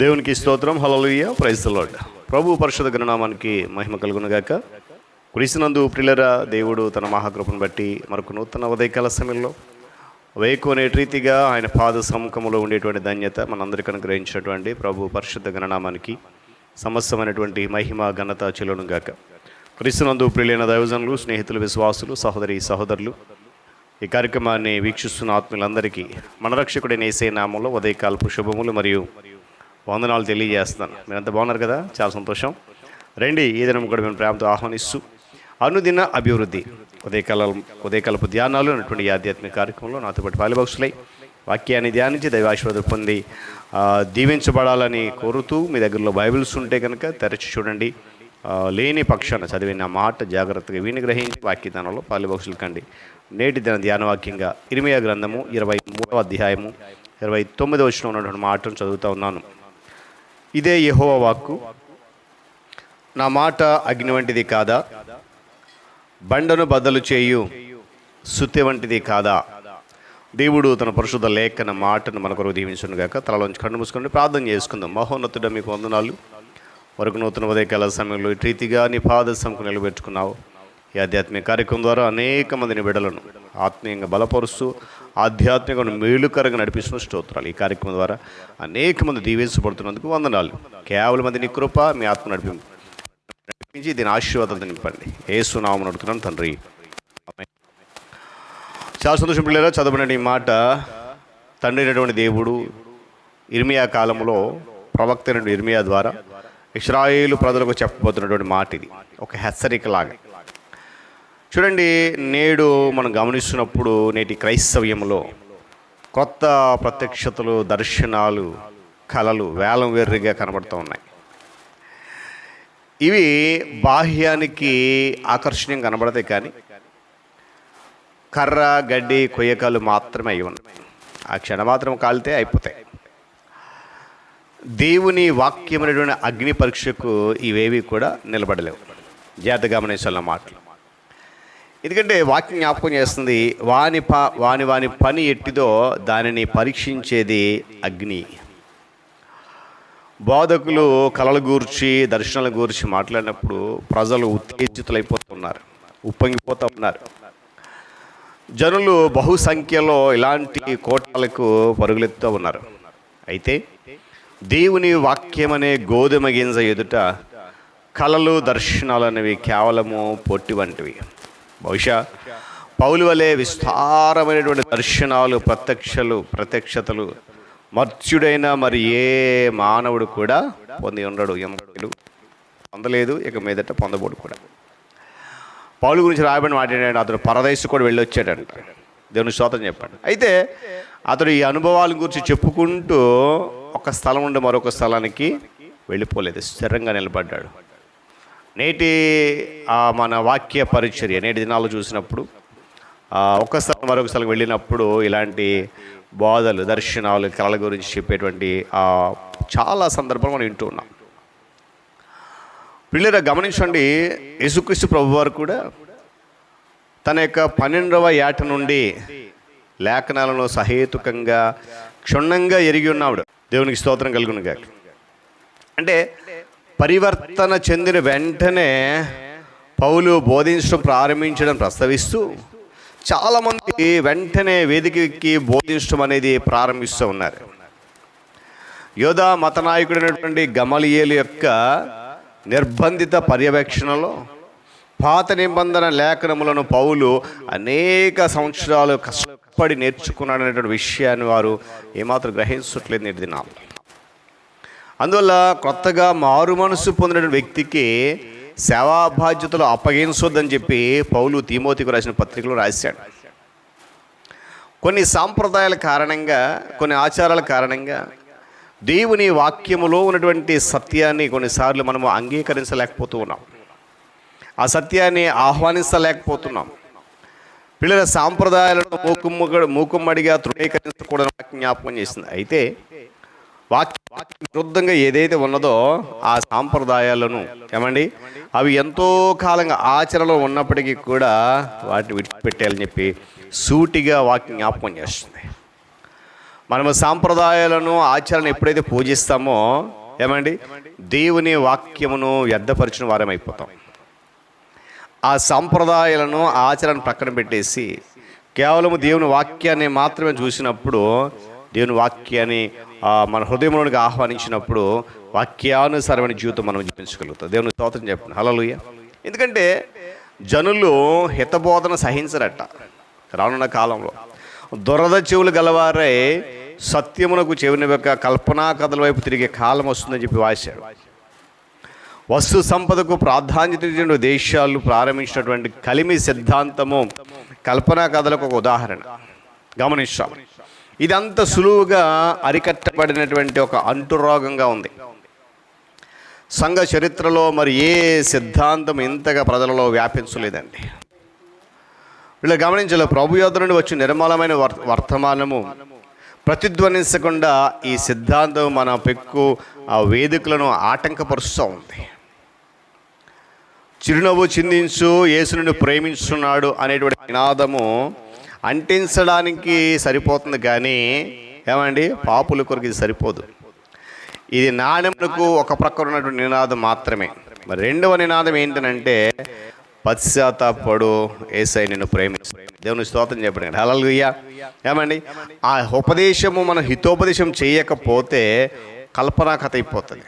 దేవునికి స్తోత్రం. హలోయ ప్రైస్తలాడ్ ప్రభు పరిషత్ గణనామానికి మహిమ కలుగునగాక. కురిసినందు ప్రిలరా దేవుడు తన మహాకృపను బట్టి మరొక నూతన ఉదయకాల సమయంలో వేకునే రీతిగా ఆయన పాద సముఖంలో ఉండేటువంటి ధన్యత మనందరికీ అనుగ్రహించినటువంటి ప్రభు పరిశుద్ధ గణనామానికి సమస్తమైనటువంటి మహిమ ఘనత చెలునుగాక క్రీస్తునందు ప్రియులైన దైవజనులు స్నేహితులు విశ్వాసులు సహోదరి సహోదరులు ఈ కార్యక్రమాన్ని వీక్షిస్తున్న ఆత్మీయులందరికీ మన రక్షకుడైన ఏసే నామంలో ఉదయకాలపు శుభములు మరియు వందనాలు తెలియజేస్తున్నాను. మీరంతా బాగున్నారు కదా? చాలా సంతోషం. రండి ఈ దినం కూడా మేము ప్రేమతో ఆహ్వానిస్తూ అనుదిన అభివృద్ధి ఉదయకాల ఉదయకాలపు ధ్యానాలు అనేటువంటి ఆధ్యాత్మిక కార్యక్రమంలో నాతో పాటు పాలిభక్షులై వాక్యాన్ని ధ్యానించి దైవాశీర్వాదం పొంది దీవించబడాలని కోరుతూ మీ దగ్గరలో బైబిల్స్ ఉంటే కనుక తెరచి చూడండి. లేని పక్షాన చదివిన మాట జాగ్రత్తగా విని గ్రహించి వాక్యదానంలో పాలిభక్తులు కండి. నేటి దిన ధ్యాన వాక్యంగా ఇరిమియా గ్రంథము ఇరవై మూడవ అధ్యాయము ఇరవై తొమ్మిదవ వచ్చిన ఉన్నటువంటి మాటను చదువుతూ ఉన్నాను. ఇదే యహోవ వాక్కు. నా మాట అగ్ని వంటిది కాదా? బండను బద్దలు చేయు సుత్తి వంటిది కాదా? దేవుడు తన పరిశుద్ధ లేఖన మాటను మన కొరకు దీవించునుగాక తలలోంచి కన్ను మూసుకొని ప్రార్థన చేసుకుందాం. మహోన్నతుడ మీకు వందనాలు. వరకు నూతన ఉదయకాల సమయంలో ఈ రీతిగా నీ పాద సముకు నిలబెట్టుకున్నావు. ఈ ఆధ్యాత్మిక కార్యక్రమం ద్వారా అనేక మందిని బిడలను ఆత్మీయంగా బలపరుస్తూ ఆధ్యాత్మిక మేలుకరంగా నడిపిస్తున్న స్తోత్రాలు ఈ కార్యక్రమం ద్వారా అనేక మంది దీవించబడుతున్నందుకు వందనాలు. కేవలం అది నీ కృప మీ ఆత్మ నడిపి నడిపించి దీని ఆశీర్వాదం నింపండి. ఏసునామం నడుతున్నాను తండ్రి. చాలా సంతోషం పిల్లరా చదవబడిన ఈ మాట తండ్రి అయినటువంటి దేవుడు ఇర్మియా కాలంలో ప్రవక్త ఇర్మియా ద్వారా ఇస్రాయేలు ప్రజలకు చెప్పబోతున్నటువంటి మాట ఇది ఒక హెచ్చరిక లాగా చూడండి నేడు మనం గమనిస్తున్నప్పుడు నేటి క్రైస్తవ్యంలో కొత్త ప్రత్యక్షతలు దర్శనాలు కళలు వేలం వేర్రిగా కనబడుతూ ఉన్నాయి. ఇవి బాహ్యానికి ఆకర్షణీయం కనబడతాయి కానీ కర్ర గడ్డి కొయ్యకాలు మాత్రమే అయి ఉన్నాయి. ఆ క్షణ మాత్రం కాలితే అయిపోతాయి. దేవుని వాక్యమైనటువంటి అగ్ని పరీక్షకు ఇవేవి కూడా నిలబడలేవు. జాగ్రత్త గమనించాలన్న మాటలు. ఎందుకంటే వాక్యం జ్ఞాపకం చేస్తుంది వాని ప వాని వాని పని ఎట్టిదో దానిని పరీక్షించేది అగ్ని. బోధకులు కళల గూర్చి దర్శనాల గూర్చి మాట్లాడినప్పుడు ప్రజలు ఉత్తేజితులైపోతున్నారు ఉప్పొంగిపోతూ ఉన్నారు. జనులు బహుసంఖ్యలో ఇలాంటి కోటాలకు పరుగులెత్తుతూ ఉన్నారు. అయితే దేవుని వాక్యం అనే గోధుమ గింజ ఎదుట కళలు దర్శనాలు అనేవి కేవలము పొట్టి వంటివి. బహుశా పౌలు వలె విస్తారమైనటువంటి దర్శనాలు ప్రత్యక్షలు ప్రత్యక్షతలు మర్త్యుడైన మరి ఏ మానవుడు కూడా పొంది ఉండడు. ఎమ్మడు పొందలేదు. ఇక మీదట పొందబోడు కూడా. పౌలు గురించి రాయబడిన మాట్లాడాడు అతడు పరదేశ్ కూడా వెళ్ళొచ్చాడంట. దేవుని స్తోత్రం చెప్పాడు. అయితే అతడు ఈ అనుభవాల గురించి చెప్పుకుంటూ ఒక స్థలం నుండి మరొక స్థలానికి వెళ్ళిపోలేదు. స్థిరంగా నిలబడ్డాడు. నేటి ఆ, మన వాక్య పరిచర్య నేటి దినాలు చూసినప్పుడు ఒక్కసారి ఒక స్థలం మరొక స్థలం వెళ్ళినప్పుడు ఇలాంటి బోధలు దర్శనాలు కళల గురించి చెప్పేటువంటి చాలా సందర్భాలు మనం వింటూ ఉన్నాం. పిల్లల గమనించండి యేసుక్రీస్తు ప్రభు వారు కూడా తన యొక్క పన్నెండవ ఏట నుండి లేఖనాలను సహేతుకంగా క్షుణ్ణంగా ఎరిగి ఉన్నాడు. దేవునికి స్తోత్రం కలుగునుగా అంటే పరివర్తన చెందిన వెంటనే పౌలు బోధించడం ప్రారంభించడం ప్రస్తావిస్తూ చాలామంది వెంటనే వేదికకి బోధించడం అనేది ప్రారంభిస్తూ ఉన్నారు. యోధా మత నాయకుడైనటువంటి గమలియేలు యొక్క నిర్బంధిత పర్యవేక్షణలో పాత నిబంధన లేఖనములను పౌలు అనేక సంవత్సరాలు కష్టపడి నేర్చుకున్నాడనేటువంటి విషయాన్ని వారు ఏమాత్రం గ్రహించట్లేదు నేటి దినాలు అందువల్ల కొత్తగా మారు మనసు పొందిన వ్యక్తికి సేవా బాధ్యతలు అప్పగించొద్దని చెప్పి పౌలు తీమోతికి రాసిన పత్రికలో రాశాడు. కొన్ని సాంప్రదాయాల కారణంగా కొన్ని ఆచారాల కారణంగా దేవుని వాక్యములో ఉన్నటువంటి సత్యాన్ని కొన్నిసార్లు మనము అంగీకరించలేకపోతూ ఉన్నాం. ఆ సత్యాన్ని ఆహ్వానించలేకపోతున్నాం. పిల్లల సాంప్రదాయాలను మూకుమ్మగ మూకుమ్మడిగా తృణీకరించకూడదని జ్ఞాపకం చేసింది. అయితే వాక్యం వాక్య విరుద్ధంగా ఏదైతే ఉన్నదో ఆ సాంప్రదాయాలను ఏమండి? అవి ఎంతో కాలంగా ఆచరణలో ఉన్నప్పటికీ కూడా వాటిని విడిచిపెట్టాలని చెప్పి సూటిగా వాక్యం జ్ఞాపకం చేస్తుంది. మనము సాంప్రదాయాలను ఆచరణ ఎప్పుడైతే పూజిస్తామో ఏమండి? దేవుని వాక్యమును వ్యర్థపరిచిన వారం అయిపోతాం. ఆ సాంప్రదాయాలను ఆచరణ పక్కన పెట్టేసి కేవలం దేవుని వాక్యాన్ని మాత్రమే చూసినప్పుడు దేవుని వాక్యాన్ని మన హృదయంలోనికి ఆహ్వానించినప్పుడు వాక్యానుసారమైన జీవితం మనం జీవించగలుగుతాం. దేవుని స్తోత్రం చెప్పండి. హలలుయ ఎందుకంటే జనులు హితబోధన సహించరట రానున్న కాలంలో. దురద చెవులు గలవారై సత్యమునకు చెవినివ్వక కల్పనా కథల వైపు తిరిగే కాలం వస్తుందని చెప్పి వాశాడు వస్తు సంపదకు ప్రాధాన్యత దేశాలు ప్రారంభించినటువంటి కలిమి సిద్ధాంతము కల్పనా కథలకు ఒక ఉదాహరణ. గమనించాం ఇదంత సులువుగా అరికట్టబడినటువంటి ఒక అంటురోగంగా ఉంది. సంఘ చరిత్రలో మరి ఏ సిద్ధాంతం ఇంతగా ప్రజలలో వ్యాపించలేదండి. వీళ్ళు గమనించలే ప్రభు యొద్ద నుండి వచ్చి నిర్మలమైన వర్- వర్తమానము ప్రతిధ్వనించకుండా ఈ సిద్ధాంతం మన పెక్కు ఆ వేదికలను ఆటంకపరుస్తూ ఉంది. చిరునవ్వు చిందించు నుండి ప్రేమించున్నాడు అనేటువంటి నినాదము అంటించడానికి సరిపోతుంది కానీ ఏమండి? పాపుల కొరకు ఇది సరిపోదు. ఇది నాణ్యములకు ఒక ప్రక్కన ఉన్నటువంటి నినాదం మాత్రమే. మరి రెండవ నినాదం ఏంటనంటే పశ్చాత్తాపడు ఏసై నిన్ను ప్రేమించు. దేవుని స్తోత్రం చెప్పండి హలలుయ్య ఏమండి? ఆ ఉపదేశము మనం హితోపదేశం చేయకపోతే కల్పనా కథ అయిపోతుంది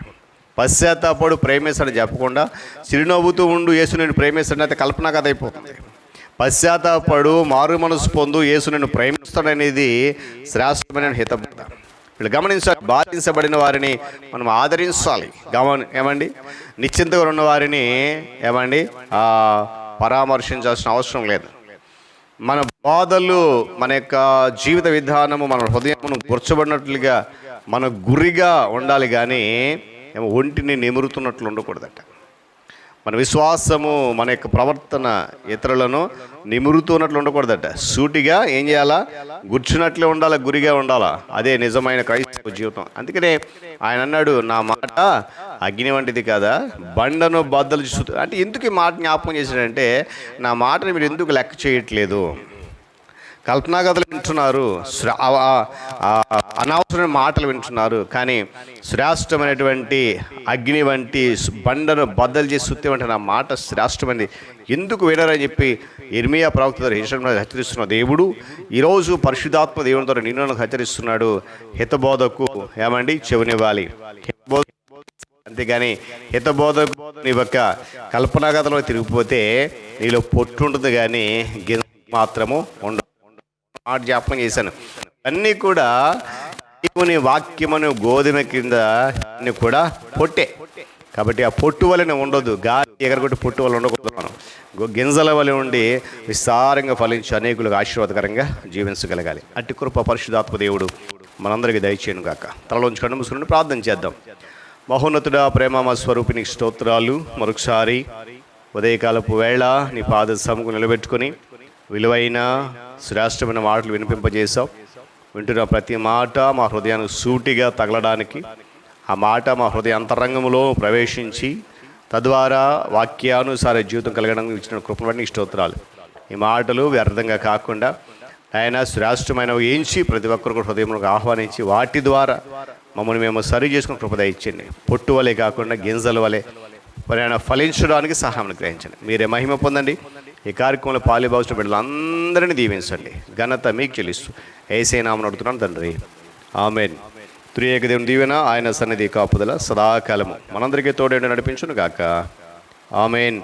పశ్చాత్తాపడు ప్రేమిస్తాడు చెప్పకుండా చిరునవ్వుతూ ఉండు యేసు నేను ప్రేమిస్తాడు అయితే కల్పనా కథ అయిపోతుంది పశ్చాత్తాపడు మారు మనసు పొందు యేసు నేను ప్రేమిస్తాడనేది శ్రేష్టమైన హితబద్ధ వీళ్ళు గమనించాలి బాధించబడిన వారిని మనం ఆదరించాలి. గమని ఏమండి? నిశ్చింతగా ఉన్న వారిని ఏమండి? పరామర్శించాల్సిన అవసరం లేదు. మన బాధలు మన యొక్క జీవిత విధానము మన హృదయమును గుర్చబడినట్లుగా మన గురిగా ఉండాలి కానీ ఏమో ఒంటిని నిమురుతున్నట్లు ఉండకూడదట. మన విశ్వాసము మన యొక్క ప్రవర్తన ఇతరులను నిమురుతున్నట్లు ఉండకూడదట. సూటిగా ఏం చేయాలా? గుర్చున్నట్లే ఉండాలా? గురిగా ఉండాలా? అదే నిజమైన క్రైస్తవ జీవితం. అందుకనే ఆయన అన్నాడు నా మాట అగ్ని వంటిది కాదా? బండను బద్దలు చూస్తూ అంటే ఎందుకు ఈ మాట జ్ఞాపకం చేశాడంటే నా మాటను మీరు ఎందుకు లెక్క చేయట్లేదు? కల్పనాగతలు వింటున్నారు శ్ర- అనవసరమైన మాటలు వింటున్నారు కానీ శ్రేష్టమైనటువంటి అగ్ని వంటి బండను బద్దలు చేసి సుత్తి వంటి నా మాట శ్రేష్టమైనది ఎందుకు వినరని చెప్పి ఇర్మియా ప్రవక్త ద్వారా హెచ్చరిస్తున్న దేవుడు ఈరోజు పరిశుధాత్మ దేవుని ద్వారా నిన్ను హెచ్చరిస్తున్నాడు. హితబోధకు ఏమండి? చెవినివ్వాలి. హితబోధ అంతేగాని హితబోధకు నీ యొక్క కల్పనా తిరిగిపోతే నీలో పొట్టు ఉంటుంది కానీ గింజ మాత్రము ఉండదు. మాట జ్ఞాపకం చేశాను. అన్నీ కూడా దేవుని వాక్యమను గోధుమ కింద అన్ని కూడా పొట్టే. కాబట్టి ఆ పొట్టు వలన ఉండదు గాలి ఎగరగొట్టి పొట్టు వల్ల ఉండకూడదు మనం. గింజల వలె ఉండి విస్తారంగా ఫలించి అనేకులకు ఆశీర్వాదకరంగా జీవించగలగాలి. అట్టి కృప పరిశుధాత్మ దేవుడు మనందరికీ దయచేయను గాక. తలలోంచి కన్ను మూసుకుని ప్రార్థన చేద్దాం. మహోన్నతుడా ప్రేమ మా స్వరూపిణి స్తోత్రాలు. మరొకసారి ఉదయకాలపు వేళ నీ పాద సముకు నిలబెట్టుకొని విలువైన శ్రేష్టమైన మాటలు వినిపింపజేశావు. వింటున్న ప్రతి మాట మా హృదయానికి సూటిగా తగలడానికి ఆ మాట మా హృదయ అంతరంగంలో ప్రవేశించి తద్వారా వాక్యానుసార జీవితం కలగడానికి ఇచ్చిన కృపణి స్తోత్రాలు. ఈ మాటలు వ్యర్థంగా కాకుండా ఆయన శ్రేష్టమైన ఏంచి ప్రతి ఒక్కరు హృదయంలో ఆహ్వానించి వాటి ద్వారా మమ్మల్ని మేము సరి చేసుకుని కృపద ఇచ్చింది పొట్టు వలె కాకుండా గింజల వలె. మరి ఆయన ఫలించడానికి సహాయం గ్రహించండి. మీరే మహిమ పొందండి. ఈ కార్యక్రమంలో పాలిభావించిన బిడ్డలందరినీ దీవించండి. ఘనత మీకు చెల్లిస్తూ ఏసే నామను అడుగుతున్నాను తండ్రి. ఆమెన్. త్రియేక దేవుని దీవెన ఆయన సన్నిధి కాపుదల సదాకాలము. మనందరికీ తోడేండి నడిపించును గాక ఆమెన్.